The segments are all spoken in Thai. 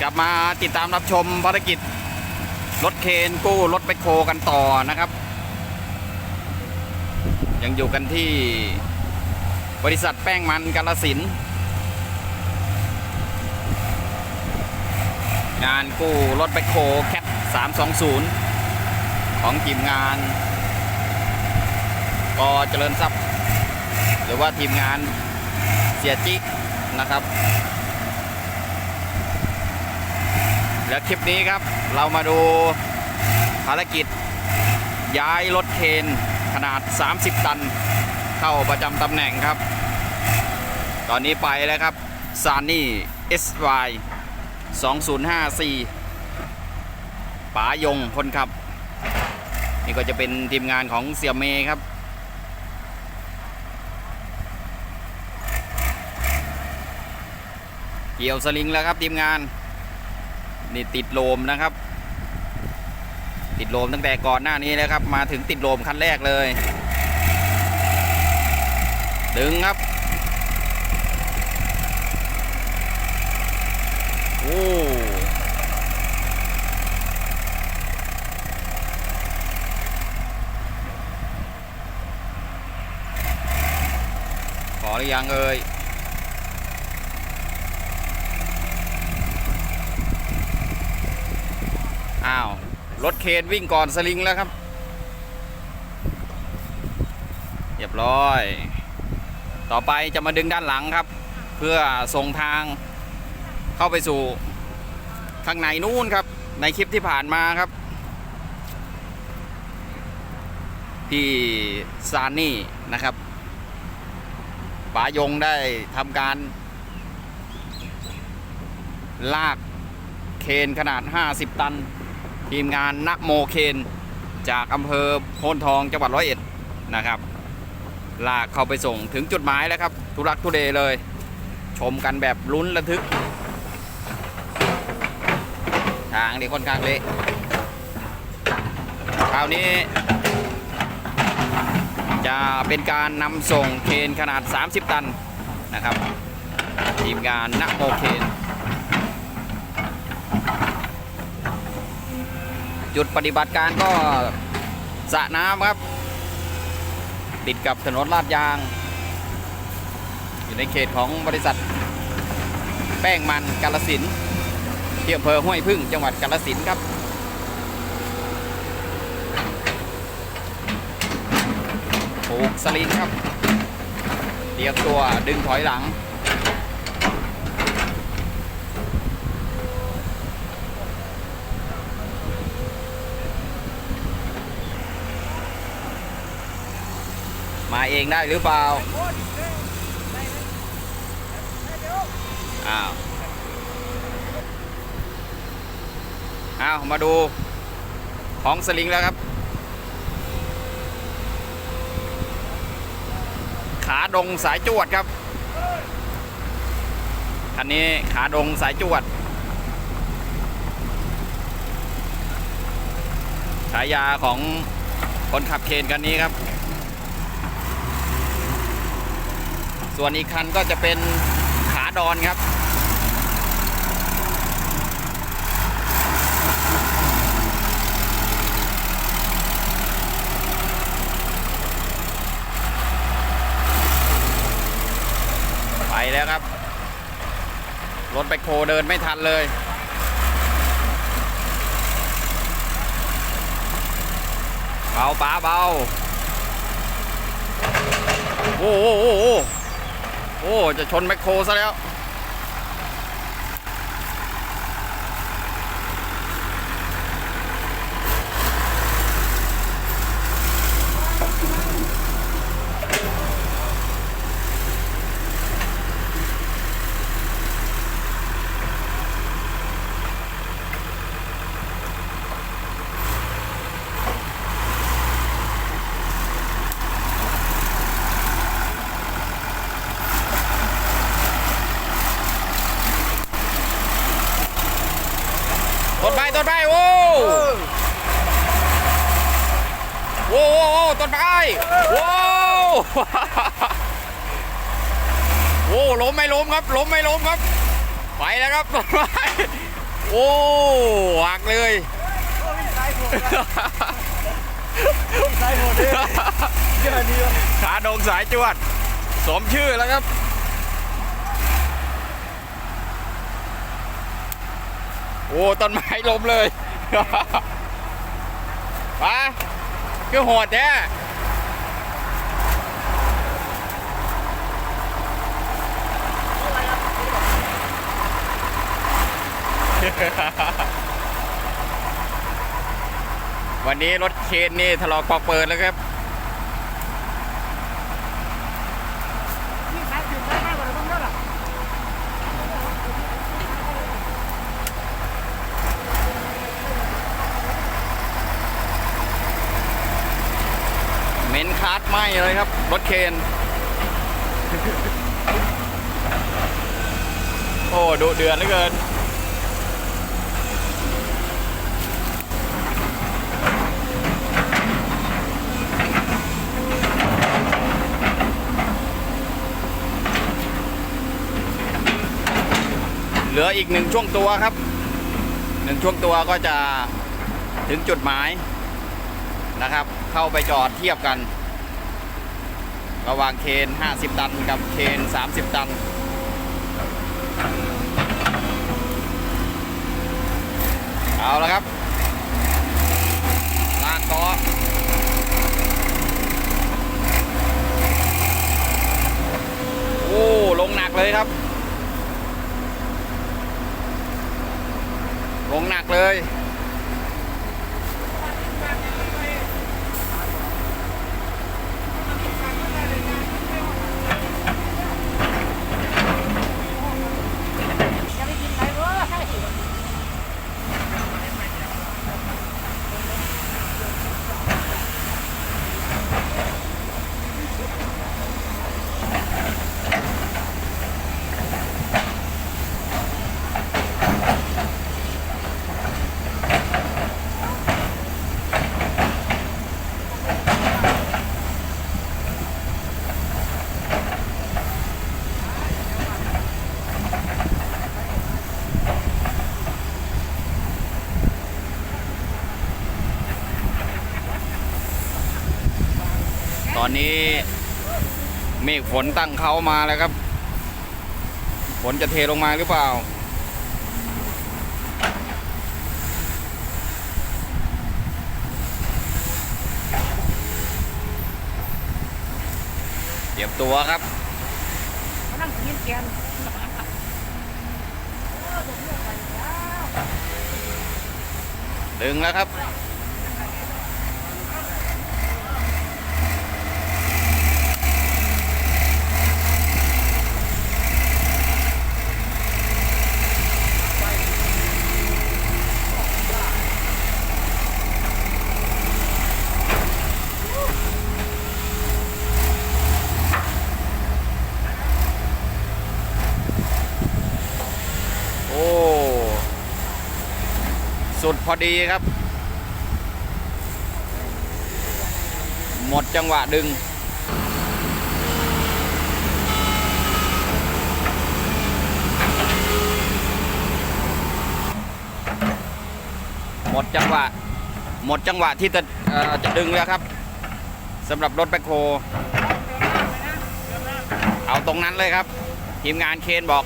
กลับมาติดตามรับชมภารกิจ รถเคนกู้รถไปโคกันต่อนะครับ ยังอยู่กันที่บริษัทแป้งมันกาลสิน งานกู้รถไปโคแคป320 ของทีมงานกอเจริญทรัพย์ หรือว่าทีมงานเสียจินะครับ แล้วคลิปนี้ครับเรามาดูภารกิจ ย้ายรถเคนขนาด 30 ตัน เข้าประจำตำแหน่งครับ ตอนนี้ไปแล้วครับซานี่ SY 2054ป๋ายงคนขับ นี่ก็จะเป็นทีมงานของเสี่ยเมครับเกี่ยวสลิงแล้วครับทีมงาน นี่ติดโลมนะครับ ติดโลมตั้งแต่ก่อนหน้านี้แล้วครับ มาถึงติดโลมคันแรกเลย ดึงครับ โอ้ขอหรือยังเอ่ย อ้าว ร ถเคนวิ่งก่อนสลิงแล้วครับ เรียบร้อย ต่อไปจะมาดึงด้านหลังครับ เพื่อส่งทางเข้าไปสู่ข้างในนู้นครับ ในคลิปที่ผ่านมาครับ ที่ซานนี่นะครับป๋ายงได้ทำการ ลากเคนขนาด 50 ตัน ทีมงานนักโมเคนจากอำเภอโพนทองจังหวัดร้อยเอ็ดนะครับลากเข้าไปส่งถึงจุดหมายแล้วครับ ทุรักทุเลเลย ชมกันแบบลุ้นระทึก ทางนี่ค่อนข้างเละคราวนี้ จะเป็นการนำส่งเคนขนาด 30 ตันนะครับ ทีมงานนักโมเคน จุดปฏิบัติการก็สระน้ำครับ ติดกับถนนลาดยาง อยู่ในเขตของบริษัท แป้งมันกาลสินที่อำเภอห้วยพึ่งจังหวัดกาลสินครับผูกสลิงครับเตรียมตัวดึงถอยหลัง เองได้หรือเปล่า อ้าว อ้าว มาดูของสลิงแล้วครับ ขาดงสายจวดครับ คันนี้ขาดงสายจวดฉายาของคนขับเคนกันนี้ครับ ส่วนอีกคันก็จะเป็นขาดอนครับ ไปแล้วครับ รถไปโคเดินไม่ทันเลยเบาป๋าเบาโอ้โหโอ้ โอ้ จะชนแมคโครซะแล้ว ต้นไม้ต้นไม้โอ้โว้โว้โว้ ต้นไม้โว้โว้ล้มไม่ล้มครับล้มไม่ล้มครับ ไปแล้วครับต้นไม้โอ้หักเลยสายโหดสายโหดเลยเยอะนี่วะขาดงสายจวด สมชื่อแล้วครับโอ้ต้นไม้ล้มเลย ไป คือโหดแท้วันนี้รถเคนนี่ถลอกปอกเปิดแล้วครับ นี่สายถึงสายมากกว่าตรงนั้นล่ะ เหม็นคาร์ดไหมเลยค รถเคน โอ้ดุเดือดเหลือเกิน เหลืออีกหนึ่งช่วงตัวครับ หนึ่งช่วงตัวก็จะถึงจุดหมายนะครับ เข้าไปจอดเทียบกัน ระหว่างเคน 50 ตันกับเคน 30 ตันเอาละครับลากต่อโอ้ลงหนักเลยครับ ลงหนักเลย จะไปกินไหนวะ ตอนนี้เมฆ ฝนตั้งเขามาแล้วครับ ฝนจะเทลงมาหรือเปล่า เตรียมตัวครับนั่งกินแกนดึงแล้วครับ โอ้ สุดพอดีครับ หมดจังหวะดึง หมดจังหวะ หมดจังหวะที่จะจะดึงแล้วครับสำหรับรถแบคโฮเอาตรงนั้นเลยครับ ทีมงานเคนบอก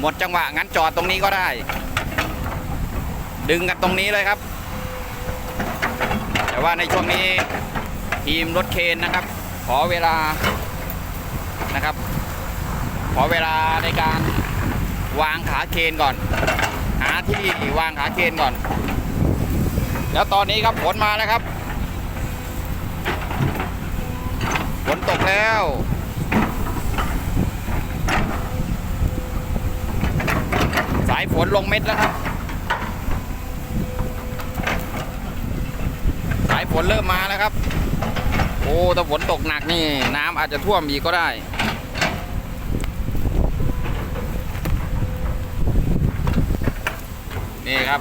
หมดจังหวะงั้นจอดตรงนี้ก็ได้ ดึงกันตรงนี้เลยครับ แต่ว่าในช่วงนี้ทีมรถเคนนะครับ ขอเวลานะครับ ขอเวลาในการวางขาเคนก่อน หาที่วางขาเคนก่อน แล้วตอนนี้ครับฝนมาแล้วครับฝนตกแล้วสายฝนลงเม็ดแล้วครับ สาย ฝนเริ่มมาแล้วครับ โอ้ถ้าฝนตกหนักนี่ น้ำอาจจะท่วมอีกก็ได้ นี่ครับ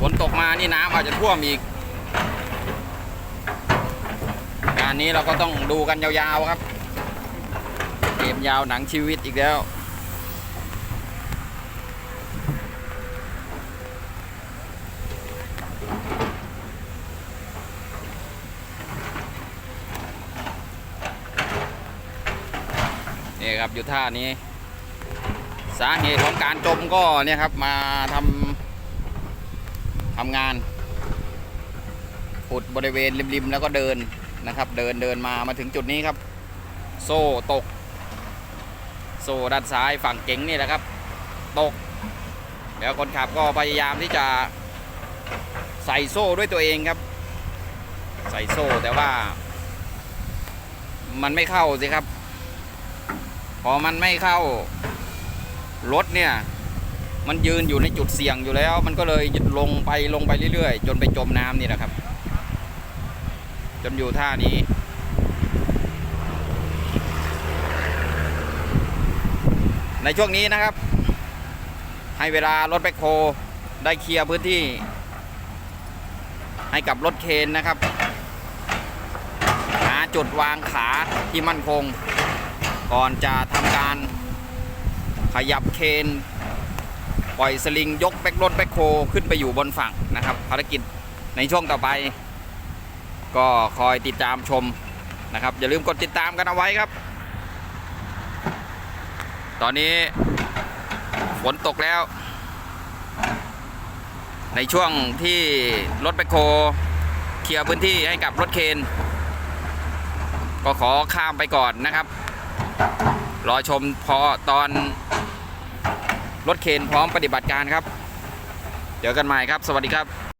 ฝนตกมานี่น้ำอาจจะท่วมอีกงานนี้เราก็ต้องดูกันยาวๆครับ เกมยาวหนังชีวิตอีกแล้ว ครับอยู่ท่านี้ สาเหตุของการจมก็เนี่ยครับมาทำทำงานขุดบริเวณริมๆแล้วก็เดินนะครับ เดินเดินมามาถึงจุดนี้ครับ โซ่ตก โซ่ด้านซ้ายฝั่งเก๋งนี่แหละครับ ตก แล้วคนขับก็พยายามที่จะใส่โซ่ด้วยตัวเองครับ ใส่โซ่แต่ว่า มันไม่เข้าสิครับ อมันไม่เข้ารถเนี่ย มันยืนอยู่ในจุดเสี่ยงอยู่แล้ว มันก็เลยลงไปลงไปเรื่อยๆ จนไปจมน้ำนี่แหละครับ จนอยู่ท่านี้ในช่วงนี้นะครับ ให้เวลารถแบคโฮได้เคลียร์พื้นที่ ให้กับรถเคนนะครับ หาจุดวางขาที่มั่นคง ก่อนจะทำการขยับเคนปล่อยสลิงยกแบกรถแบคโฮขึ้นไปอยู่บนฝั่งนะครับ ภารกิจในช่วงต่อไป ก็คอยติดตามชมนะครับ อย่าลืมกดติดตามกันเอาไว้ครับ ตอนนี้ฝนตกแล้ว ในช่วงที่รถแบคโฮเคลียร์พื้นที่ให้กับรถเคน ก็ขอข้ามไปก่อนนะครับ รอชมพอตอนรถเคนพร้อมปฏิบัติการครับ เจอกันใหม่ครับ สวัสดีครับ